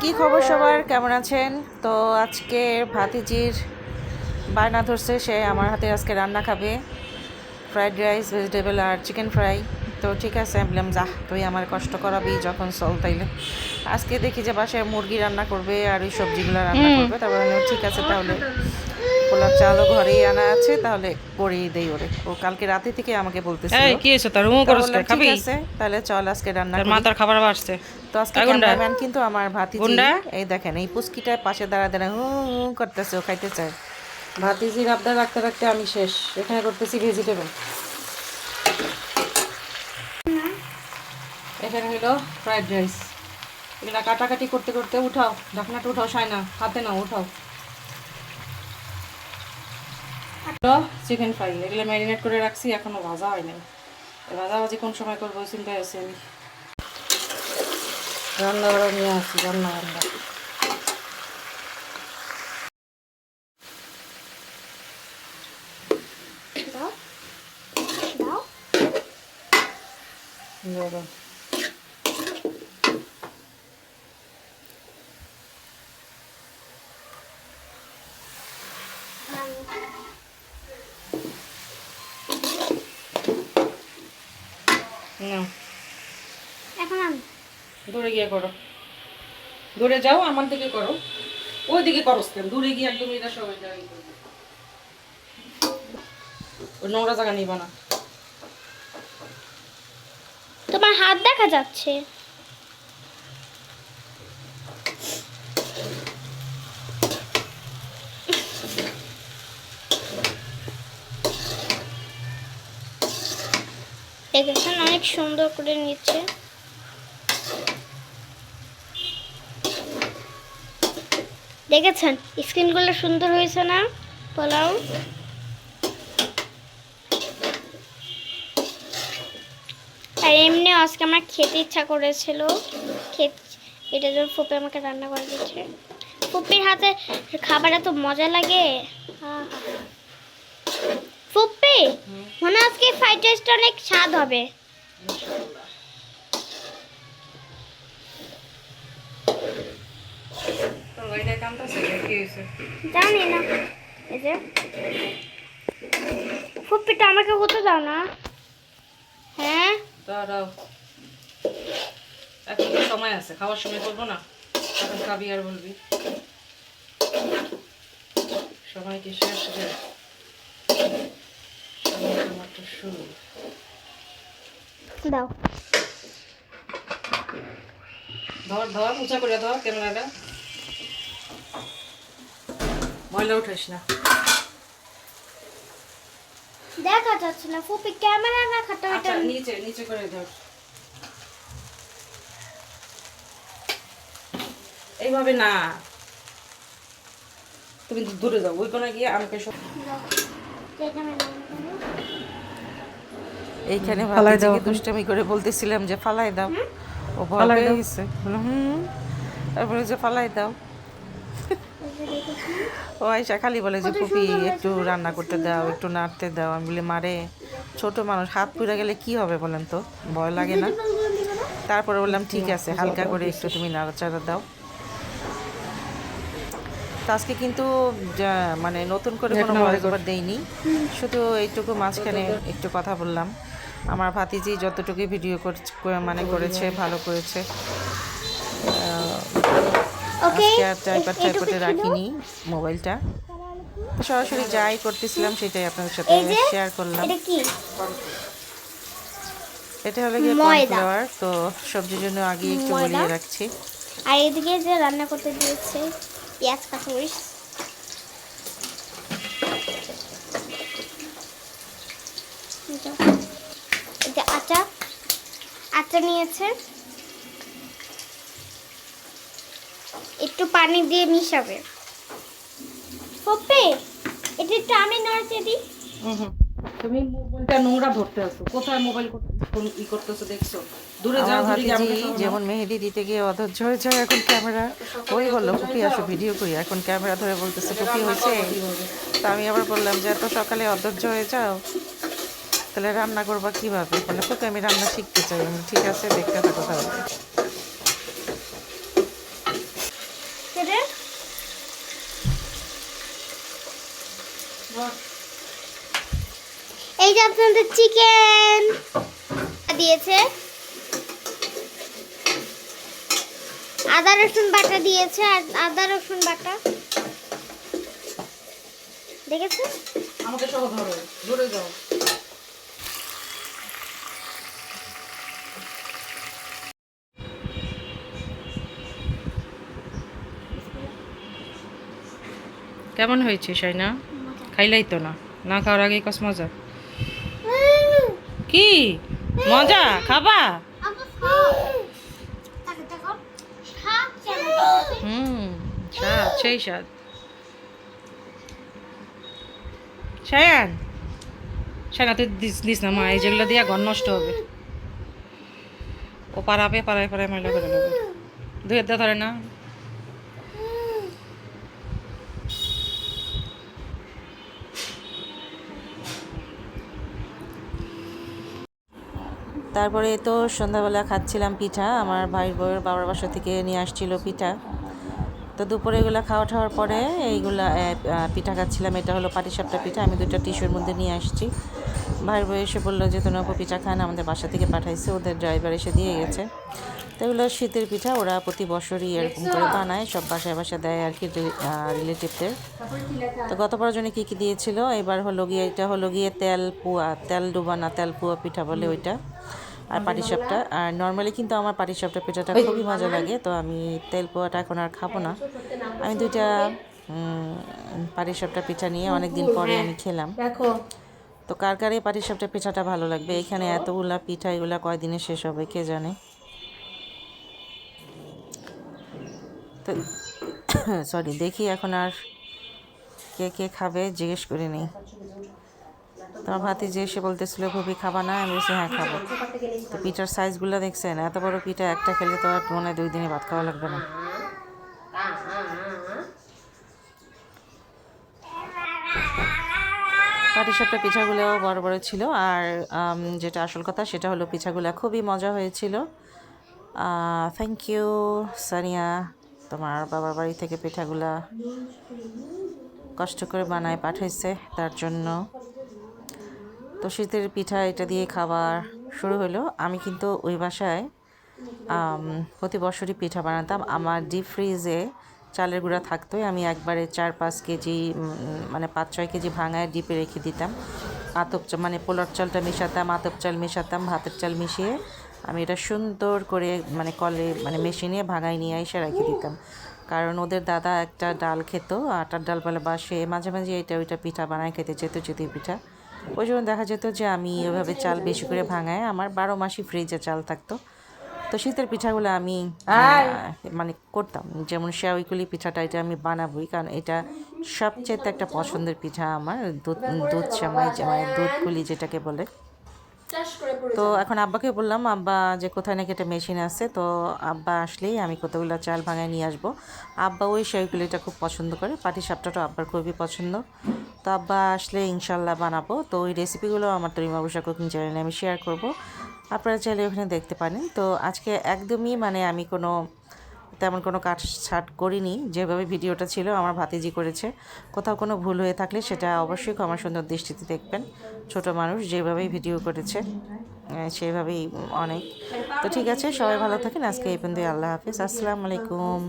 কি খবর সবার? কেমন আছেন? তো আজকে ভাতিজির বায়না ধরছে সে আমার হাতে আজকে রান্না খাবে। ফ্রাইড রাইস ভেজিটেবল আর চিকেন ফ্রাই। তো ঠিক আছে আমি বললাম যা তুই আমার কষ্ট করাবি যখন চল তাইলে। আজকে দেখি যে বাসায় মুরগি রান্না করবে আর ওই সবজিগুলো রান্না করবে তারপরে ঠিক আছে তাহলে। পোলার চালও ঘরেই আনা আছে তাহলে করেই দেই ওরে। ও কালকে রাতে থেকে আমাকে বলতেছিল। এই কি হয়েছে? তোর রুমো ঠিক খাবি? আছে তাহলে চল আজকে রান্না তোর করি। মা খাবার বাসছে তো আজকে ক্যামেরাম্যান কিন্তু আমার ভাতিজি এই দেখেন এই পুস্কিটার পাশে দাঁড়া দাঁড়া হু হু করতেছে ও খাইতে চায়। ভাতিজির আবদার রাখতে রাখতে আমি শেষ। এখানে করতেছি ভেজিটেবল এখানে হলো ফ্রাইড রাইস এগুলা কাটাকাটি করতে করতে উঠাও। ঢাকনাটা উঠাও সাইনা হাতে নাও উঠাও। চিকেন ফ্রাই এগুলো ম্যারিনেট করে রাখছি এখনও ভাজা হয় নাই ভাজা ভাজি কোন সময় করব চিন্তায় আছি আমি। রান্না বান্না নিয়ে আসি রান্না বান্না। নাও, এখন আমি দূরে গিয়ে করো। দূরে যাও আমার দিকে করো। ওই দিকে করো দূরে গিয়ে একদম এটা সবাই যাই। ওই নোংরা জায়গা নিবা না। তোমার হাত দেখা যাচ্ছে। দেখেছেন? অনেক সুন্দর করে নিচ্ছে। দেখেছেন? স্ক্রিনগুলো সুন্দর হয়েছে না? পোলাও। আর এমনি আজকে আমার খেতে ইচ্ছা করেছিল। খেত এটা জন্য ফুপি আমাকে রান্না করে দিচ্ছে। ফুপির হাতে খাবার এত মজা লাগে। মনে আজকে ফ্রাইড রাইসটা অনেক স্বাদ হবে। জানি না। এই যে। ফুপিটা, আমাকে হতে দাও না। হ্যাঁ? দাঁড়াও। এখন তো সময় আছে, খাওয়ার সময় করব না। এখন খাবি আর বলবি। সময় কি শেষ? মাত্র শুরু দাও। ধর ধর উঁচা করে ধর ক্যামেরাটা। ময়লা উঠাইস না। দেখা যাচ্ছে না ফুপি ক্যামেরা রাখাটা আচ্ছা ওটা নিচে নিচে করে ধর। এইভাবে না। তুমি দূরে যাও ওই কোণে গিয়ে আমাকে সব এইখানে ফালাই দাও দুষ্টামি করে বলতেছিলাম যে ফালাই দাও। ও ভয় ফালাই পেয়ে গেছে। হুম। তারপরে যে ফালাই দাও। ও আয়সা খালি বলে যে পুপি একটু রান্না করতে দাও একটু নাড়তে দাও। আমি বলি মারে ছোট মানুষ হাত পুড়ে গেলে কি হবে বলেন তো? ভয় লাগে না? তারপরে বললাম ঠিক আছে হালকা করে একটু তুমি নাড়াচাড়া দাও। আজকে কিন্তু মানে নতুন করে কোনো দেইনি। শুধু এইটুকু মাঝখানে একটু কথা বললাম। আমার ভাতিজি যতটুকু ভিডিও মানে করেছে ভালো করেছে। আজকে আর টাইপার টাইপটে রাখিনি মোবাইলটা। সরাসরি যাই করতেছিলাম সেটাই আপনাদের সাথে শেয়ার করলাম। এটা হলো গিয়ে ময়দা। কর্নফ্লাওয়ার তো সবজির জন্য আগে একটু। গলিয়ে রাখছি। আর এদিকে যে রান্না করতে দিয়েছে পেঁয়াজ কাঁচামরিচ এটা এটা আটা আটা নিয়েছে একটু পানি দিয়ে মিশাবে। পপে এটা একটু আমি নড়ছে দিই। তুমি মোবাইলটা নোংরা ধরতে আছো কোথায় মোবাইল ই করতেছো দেখছ? দূরে যাও দূরে গিয়ে আমাকে সরাও। যেমন মেহেদি দিতে গিয়ে অধৈর্য হয়ে যায় এখন ক্যামেরা ওই বলল ফুপি আসো ভিডিও করি এখন ক্যামেরা ধরে বলতেছে ফুপি হয়েছে? তা আমি আবার বললাম যে এত সকালে অধৈর্য হয়ে যাও। তাহলে রান্না করবা কীভাবে? বলে তো আমি রান্না শিখতে চাই। আমি ঠিক আছে দেখতে থাকো তাহলে। এই যে আপনাদের চিকেন। দিয়েছে। আদা রসুন বাটা দিয়েছে আর আদা রসুন বাটা। দেখেছ? আমাকে সহ ধরো ধরে যাও। কেমন হয়েছে সাইনা খাইলাই তো না। না খাওয়ার আগেই কস মজা। কি? মজা? খাবা? হুম স্বাদ সেই স্বাদ। সায়ান সায়ান তুই দিস দিস না মা এই যেগুলো দিয়া ঘর নষ্ট হবে। ও পারাবে পাড়ায় পাড়ায় ময়লা করে নেবে। দুই হাত ধরে না। তারপরে তো সন্ধ্যাবেলা খাচ্ছিলাম পিঠা, আমার ভাই বউয়ের বাবার বাসা থেকে নিয়ে আসছিল পিঠা। তো দুপুরে এগুলো খাওয়া খাওয়ার পরে এইগুলা পিঠা খাচ্ছিলাম, এটা হলো পাটিসাপটা পিঠা, আমি দুইটা টিস্যুর মধ্যে নিয়ে আসছি। ভাইয়ের বউ এসে বলল যে তুমি অপু পিঠা খান, আমাদের বাসা থেকে পাঠাইছে, ওদের ড্রাইভার এসে দিয়ে গেছে। তো এগুলো শীতের পিঠা, ওরা প্রতি বছরই এরকম করে বানায়, সব বাসায় বাসায় দেয় আর কি রিলেটিভদের। তো গত জন্য কী কী দিয়েছিল? এবার হলো গিয়ে, এটা হলো গিয়ে তেল পুয়া, তেল ডুবানা তেল পুয়া পিঠা বলে ওইটা। আর পাটিসাপটা। আর নর্মালি কিন্তু আমার পাটিসাপটা পিঠাটা খুবই মজা লাগে তো আমি তেল পোয়াটা এখন আর খাব না। আমি দুইটা পাটিসাপটা পিঠা নিয়ে অনেক দিন পরে আমি খেলাম। দেখো। তো কার কার এই পাটিসাপটা পিঠাটা ভালো লাগবে? এখানে এতগুলা পিঠা এগুলা কয়দিনে শেষ হবে কে জানে? তো সরি দেখি এখন আর কে কে খাবে জিজ্ঞেস করে নেই তোমার ভাতি যে এসে বলতেছিল খুবই খাবা না? আমি বলছি হ্যাঁ খাব। তো পিঠার সাইজগুলো দেখছেন, এত বড় পিঠা একটা খেলে তো আর মনে দুই দিনে ভাত খাওয়া লাগবে না। পাটিসাপটা পিঠাগুলোও বড় বড় ছিল, আর যেটা আসল কথা সেটা হলো পিঠাগুলো খুবই মজা হয়েছিল। থ্যাংক ইউ সানিয়া, তোমার বাবার বাড়ি থেকে পিঠাগুলা কষ্ট করে বানায় পাঠাইছে, তার জন্য। তো শীতের পিঠা এটা দিয়ে খাবার শুরু হলো। আমি কিন্তু ওই বাসায় প্রতি বছরই পিঠা বানাতাম। আমার ডিপ ফ্রিজে চালের গুঁড়া থাকতোই আমি একবারে চার পাঁচ কেজি মানে পাঁচ ছয় কেজি ভাঙায় ডিপে রেখে দিতাম। আতপ মানে পোলার চালটা মেশাতাম, আতপ চাল মেশাতাম, ভাতের চাল মিশিয়ে আমি এটা সুন্দর করে মানে কলে মানে মেশিনে ভাঙায় নিয়ে এসে রেখে দিতাম। কারণ ওদের দাদা একটা ডাল খেত, আটার ডাল বলে বা সে মাঝে মাঝে এটা, ওইটা পিঠা বানায় খেতে যেত যেতে পিঠা। ওই জন্য দেখা যেত যে আমি ওইভাবে চাল বেশি করে ভাঙায়। আমার বারো মাসই ফ্রিজে চাল থাকতো। তো শীতের পিঠাগুলো আমি মানে করতাম। যেমন শেয়াউইকুলি পিঠাটা এটা আমি বানাবোই কারণ এটা সবচেয়ে একটা পছন্দের পিঠা আমার। দুধ দুধ মানে দুধ কুলি যেটাকে বলে। তো এখন আব্বাকে বললাম আব্বা যে কোথায় নাকি একটা মেশিন আছে? তো আব্বা আসলেই আমি কতগুলো চাল ভাঙায় নিয়ে আসব। আব্বা ওই শেয়াউইকুলিটা খুব পছন্দ করে। পাটি সাপটাটাও আব্বার খুবই পছন্দ। তো আব্বা আসলে ইনশাল্লাহ বানাবো। তো ওই রেসিপিগুলো আমার তরিমা বসা কুকিং চ্যানেলে আমি শেয়ার করব। আপনারা চাইলে ওখানে দেখতে পারেন। তো আজকে একদমই মানে আমি কোনো, তেমন কোনো কাট ছাট করিনি। যেভাবে ভিডিওটা ছিল, আমার ভাতিজি করেছে। কোথাও কোনো ভুল হয়ে থাকলে সেটা অবশ্যই ক্ষমা সুন্দর দৃষ্টিতে দেখবেন। ছোট মানুষ যেভাবেই ভিডিও করেছে সেভাবেই অনেক। তো ঠিক আছে, সবাই ভালো থাকেন। আজকে এই পর্যন্ত আল্লাহ হাফিজ। আসসালামু আলাইকুম।